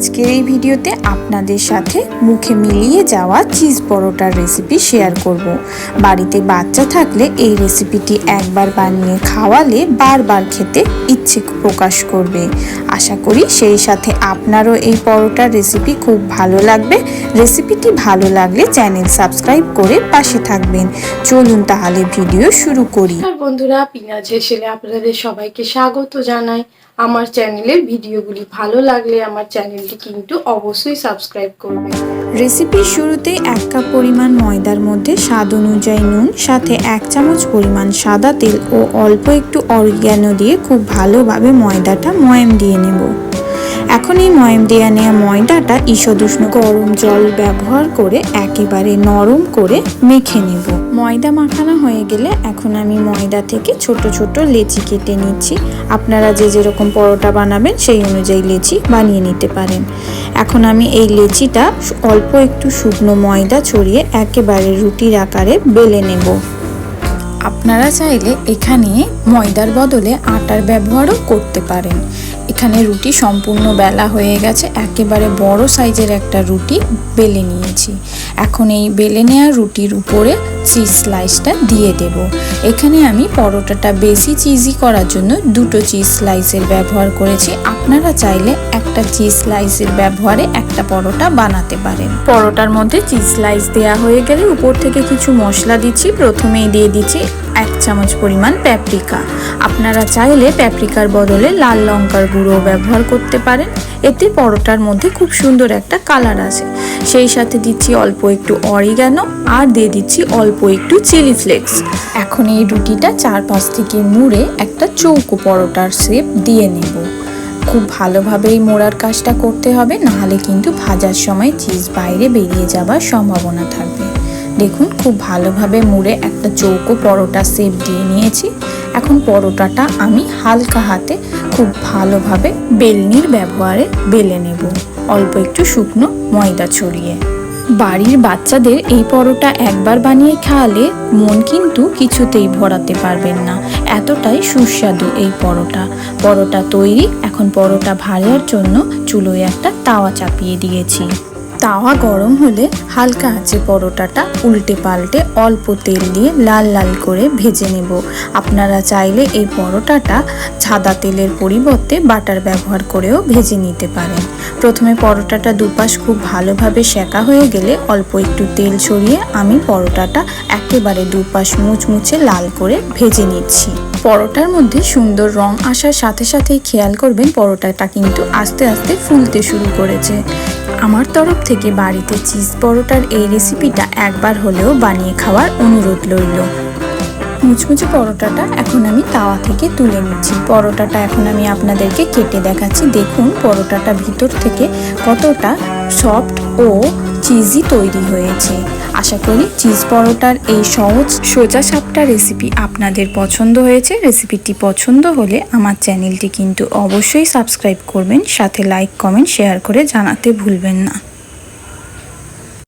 আজকের এই ভিডিওতে আপনাদের সাথে মুখে মিলিয়ে যাওয়া চিজ পরোটার রেসিপি শেয়ার করব। বাড়িতে বাচ্চা থাকলে এই রেসিপিটি একবার বানিয়ে খাওয়ালে বারবার খেতে ইচ্ছে প্রকাশ করবে। আশা করি সেই সাথে আপনারও এই পরোটার রেসিপি খুব ভালো লাগবে। রেসিপিটি ভালো লাগলে চ্যানেল সাবস্ক্রাইব করে পাশে থাকবেন। চলুন তাহলে ভিডিও শুরু করি। বন্ধুরা, পিনাজ হেসেলে আপনাদের সবাইকে স্বাগত জানাই। আমার চ্যানেলের ভিডিওগুলি ভালো লাগলে আমার চ্যানেলটি কিন্তু অবশ্যই সাবস্ক্রাইব করবে। রেসিপির শুরুতে এক কাপ পরিমাণ ময়দার মধ্যে স্বাদ অনুযায়ী নুন, সাথে এক চামচ পরিমাণ সাদা তেল ও অল্প একটু অরিগ্যানো দিয়ে খুব ভালোভাবে ময়দাটা ময়াম দিয়ে নেব। এখন এই ময়াম দেওয়া নেওয়া ময়দাটা ঈষদুষ্ণ গরম জল ব্যবহার করে একেবারে নরম করে মেখে নেব। ময়দা মাখানো হয়ে গেলে এখন আমি ময়দা থেকে ছোট ছোট লেচি কেটে নিচ্ছি। আপনারা যে যেরকম পরোটা বানাবেন সেই অনুযায়ী লেচি বানিয়ে নিতে পারেন। এখন আমি এই লেচিটা অল্প একটু শুকনো ময়দা ছড়িয়ে একেবারে রুটির আকারে বেলে নেব। আপনারা চাইলে এখানে ময়দার বদলে আটার ব্যবহারও করতে পারেন। এখানে রুটি সম্পূর্ণ বেলা হয়ে গেছে। একেবারে বড় সাইজের একটা রুটি বেলে নিয়েছি। এখন এই বেলে নেওয়া রুটির উপরে চিজ স্লাইসটা দিয়ে দেব। এখানে আমি পরোটাটা বেশি চিজি করার জন্য দুটো চিজ স্লাইসের ব্যবহার করেছি। আপনারা চাইলে একটা চিজ স্লাইসের ব্যবহারে একটা পরোটা বানাতে পারেন। পরোটার মধ্যে চিজ স্লাইস দেওয়া হয়ে গেলে উপর থেকে কিছু মশলা দিচ্ছি। প্রথমেই দিয়ে দিচ্ছি এক চামচ পরিমাণ প্যাপরিকা আপনারা চাইলে প্যাপরিকার বদলে লাল লঙ্কার গুঁড়ো ব্যবহার করতে পারেন। এতে পরোটার মধ্যে খুব সুন্দর একটা কালার আসে। সেই সাথে দিচ্ছি অল্প একটু অরিগানো আর দিয়ে দিচ্ছি অল্প একটু চিলি ফ্লেক্স এখন এই রুটিটা চারপাশ থেকে মুড়ে একটা চৌকো পরোটার শেপ দিয়ে নেব। খুব ভালোভাবেই মোড়ার কাজটা করতে হবে, নাহলে কিন্তু ভাজার সময় চিজ বাইরে বেরিয়ে যাবার সম্ভাবনা থাকবে। দেখুন, খুব ভালোভাবে মুড়ে একটা চৌকো পরোটা শেপ দিয়ে নিয়েছি। এখন পরোটাটা আমি হালকা হাতে খুব ভালোভাবে বেলনির ব্যবহারে বেলে নেব। অল্প একটু শুকনো ময়দা ছড়িয়ে। বাড়ির বাচ্চাদের এই পরোটা একবার বানিয়ে খাওয়ালে মন কিন্তু কিছুতেই ভরাতে পারবেন না। এতটাই সুস্বাদু এই পরোটা। পরোটা তৈরি, এখন পরোটা ভাজার জন্য চুলোয় একটা তাওয়া চাপিয়ে দিয়েছি। তাওয়া গরম হলে হালকা আঁচে পরোটাটা উল্টে পাল্টে অল্প তেল দিয়ে লাল লাল করে ভেজে নেব। আপনারা চাইলে এই পরোটাটা সাদা তেলের পরিবর্তে বাটার ব্যবহার করেও ভেজে নিতে পারেন। প্রথমে পরোটাটা দুপাশ খুব ভালোভাবে সেকা হয়ে গেলে অল্প একটু তেল ছড়িয়ে আমি পরোটাটা একেবারে দুপাশ মুচমুচে লাল করে ভেজে নিচ্ছি। পরোটার মধ্যে সুন্দর রং আসার সাথে সাথেই খেয়াল করবেন পরোটাটা কিন্তু আস্তে আস্তে ফুলতে শুরু করেছে। আমার তরফ থেকে বাড়িতে চিজ পরোটার এই রেসিপিটা একবার হলেও বানিয়ে খাওয়ার অনুরোধ রইল। মুচমুচে পরোটাটা এখন আমি তাওয়া থেকে তুলে নিচ্ছি। পরোটাটা এখন আমি আপনাদেরকে কেটে দেখাচ্ছি। দেখুন, পরোটাটা ভিতর থেকে কতটা সফট ও চিজি তৈরি হয়েছে। আশা করি চিজ পরোটার এই সহজ সোজা সাপটা রেসিপি আপনাদের পছন্দ হয়েছে। রেসিপিটি পছন্দ হলে আমার চ্যানেলটি কিন্তু অবশ্যই সাবস্ক্রাইব করবেন, সাথে লাইক কমেন্ট শেয়ার করে জানাতে ভুলবেন না।